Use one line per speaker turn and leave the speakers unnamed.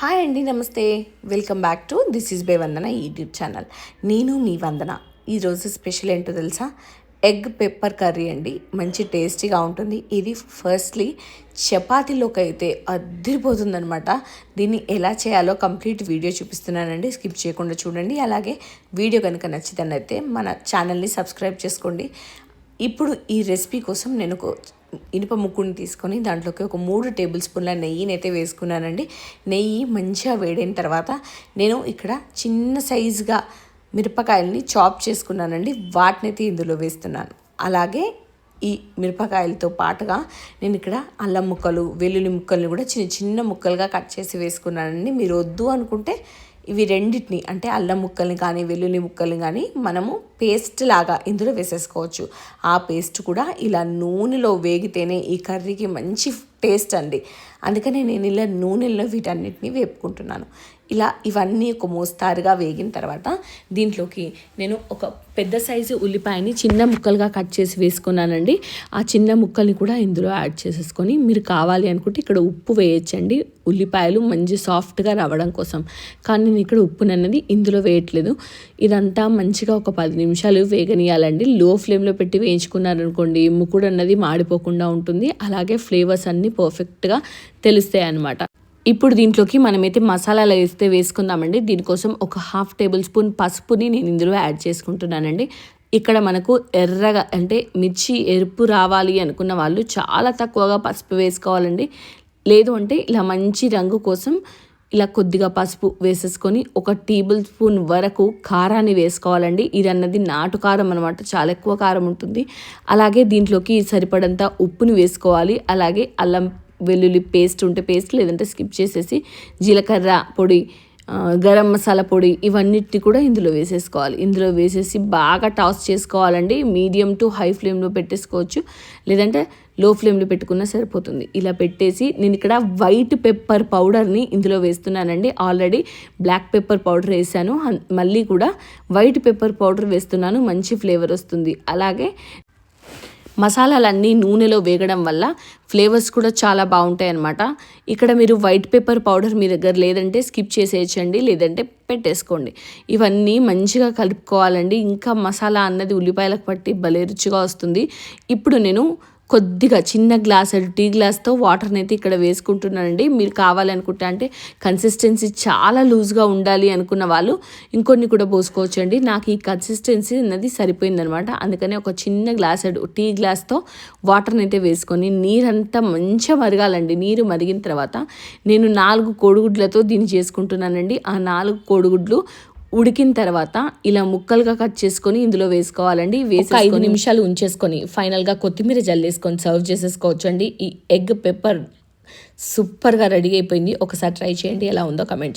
Hi అండి నమస్తే. Welcome back to this is by Vandana YouTube channel. నేను మీ వందన. ఈరోజు స్పెషల్ ఏంటో తెలుసా? ఎగ్ పెప్పర్ కర్రీ అండి. మంచి టేస్టీగా ఉంటుంది. ఇది ఫస్ట్లీ చపాతీలోకి అయితే అద్దరిపోతుందనమాట దీన్ని ఎలా చేయాలో కంప్లీట్ వీడియో చూపిస్తున్నానండి. స్కిప్ చేయకుండా చూడండి. అలాగే వీడియో కనుక నచ్చితేనైతే మన ఛానల్ని సబ్స్క్రైబ్ చేసుకోండి. ఇప్పుడు ఈ రెసిపీ కోసం నేను ఇనుప ముక్కుని తీసుకొని దాంట్లోకి ఒక మూడు టేబుల్ స్పూన్ల నెయ్యిని అయితే వేసుకున్నానండి. నెయ్యి మంచిగా వేడైన తర్వాత నేను ఇక్కడ చిన్న సైజుగా మిరపకాయల్ని చాప్ చేసుకున్నానండి. వాటిని అయితే ఇందులో వేస్తున్నాను. అలాగే ఈ మిరపకాయలతో పాటుగా నేను ఇక్కడ అల్లం ముక్కలు వెల్లుల్లి ముక్కల్ని కూడా చిన్న చిన్న ముక్కలుగా కట్ చేసి వేసుకున్నానండి. మీరు వద్దు అనుకుంటే ఇవి రెండింటిని అంటే అల్లం ముక్కల్ని కానీ వెల్లుల్లి ముక్కల్ని కానీ మనము పేస్ట్ లాగా ఇందులో వేసేసుకోవచ్చు. ఆ పేస్ట్ కూడా ఇలా నూనెలో వేగితేనే ఈ కర్రీకి మంచి టేస్ట్ అండి. అందుకనే నేను ఇలా నూనెలో వీటన్నిటిని వేపుకుంటున్నాను. ఇలా ఇవన్నీ ఒక మోస్తారుగా వేగిన తర్వాత దీంట్లోకి నేను ఒక పెద్ద సైజు ఉల్లిపాయని చిన్న ముక్కలుగా కట్ చేసి వేసుకున్నానండి. ఆ చిన్న ముక్కల్ని కూడా ఇందులో యాడ్ చేసేసుకొని మీరు కావాలి అనుకుంటే ఇక్కడ ఉప్పు వేయచ్చండి. ఉల్లిపాయలు మంచి సాఫ్ట్గా రావడం కోసం. కానీ నేను ఇక్కడ ఉప్పునన్నది ఇందులో వేయట్లేదు. ఇదంతా మంచిగా ఒక పది నిమిషాలు నిమిషాలు వేగనీయాలండి. లో ఫ్లేమ్లో పెట్టి వేయించుకున్నారనుకోండి ముక్కుడు అన్నది మాడిపోకుండా ఉంటుంది. అలాగే ఫ్లేవర్స్ అన్నీ పర్ఫెక్ట్గా తెలుస్తాయి అన్నమాట. ఇప్పుడు దీంట్లోకి మనమైతే మసాలాలు వేస్తే వేసుకుందామండి. దీనికోసం ఒక హాఫ్ టేబుల్ స్పూన్ పసుపుని నేను ఇందులో యాడ్ చేసుకుంటున్నానండి. ఇక్కడ మనకు ఎర్రగా అంటే మిర్చి ఎరుపు రావాలి అనుకున్న వాళ్ళు చాలా తక్కువగా పసుపు వేసుకోవాలండి. లేదు అంటే ఇలా మంచి రంగు కోసం ఇలా కొద్దిగా పసుపు వేసేసుకొని ఒక టేబుల్ స్పూన్ వరకు కారాన్ని వేసుకోవాలండి. ఇది అన్నది నాటు కారం అనమాట చాలా ఎక్కువ కారం ఉంటుంది. అలాగే దీంట్లోకి సరిపడంత ఉప్పుని వేసుకోవాలి. అలాగే అల్లం వెల్లుల్లి పేస్ట్ ఉంటే పేస్ట్ లేదంటే స్కిప్ చేసేసి జీలకర్ర పొడి గరం మసాలా పొడి ఇవన్నిటిని కూడా ఇందులో వేసేసుకోవాలి. ఇందులో వేసేసి బాగా టాస్ చేసుకోవాలండి. మీడియం టు హై ఫ్లేమ్లో పెట్టేసుకోవచ్చు. లేదంటే లో ఫ్లేమ్లో పెట్టుకున్నా సరిపోతుంది. ఇలా పెట్టేసి నేను ఇక్కడ వైట్ పెప్పర్ పౌడర్ని ఇందులో వేస్తున్నానండి. ఆల్రెడీ బ్లాక్ పెప్పర్ పౌడర్ వేసాను. మళ్ళీ కూడా వైట్ పెప్పర్ పౌడర్ వేస్తున్నాను. మంచి ఫ్లేవర్ వస్తుంది. అలాగే మసాలాలన్నీ నూనెలో వేగడం వల్ల ఫ్లేవర్స్ కూడా చాలా బాగుంటాయి అన్నమాట ఇక్కడ మీరు వైట్ పేపర్ పౌడర్ మీ దగ్గర లేదంటే స్కిప్ చేసేయచ్చండి లేదంటే పెట్టేసుకోండి. ఇవన్నీ మంచిగా కలుపుకోవాలండి. ఇంకా మసాలా అన్నది ఉల్లిపాయలకు పట్టి భలే రుచిగా వస్తుంది. ఇప్పుడు నేను కొద్దిగా చిన్న గ్లాస్ టీ గ్లాస్తో వాటర్ని అయితే ఇక్కడ వేసుకుంటున్నానండి. మీరు కావాలనుకుంటే అంటే కన్సిస్టెన్సీ చాలా లూజ్గా ఉండాలి అనుకున్న వాళ్ళు ఇంకొన్ని కూడా పోసుకోవచ్చండి. నాకు ఈ కన్సిస్టెన్సీ అన్నది సరిపోయిందనమాట. అందుకని ఒక చిన్న గ్లాస్ టీ గ్లాస్తో వాటర్ని అయితే వేసుకొని నీరంతా మంచిగా మరగాలండి. నీరు మరిగిన తర్వాత నేను నాలుగు కోడిగుడ్లతో దీన్ని చేసుకుంటున్నానండి. ఆ నాలుగు కోడిగుడ్లు ఉడికిన తర్వాత ఇలా ముక్కలుగా కట్ చేసుకొని ఇందులో వేసుకోవాలండి. వేసి ఐదు నిమిషాలు ఉంచేసుకొని ఫైనల్గా కొత్తిమీర జల్లేసుకొని సర్వ్ చేసేసుకోవచ్చు అండి ఈ ఎగ్ పెప్పర్ సూపర్గా రెడీ అయిపోయింది. ఒకసారి ట్రై చేయండి. ఎలా ఉందో కమెంట్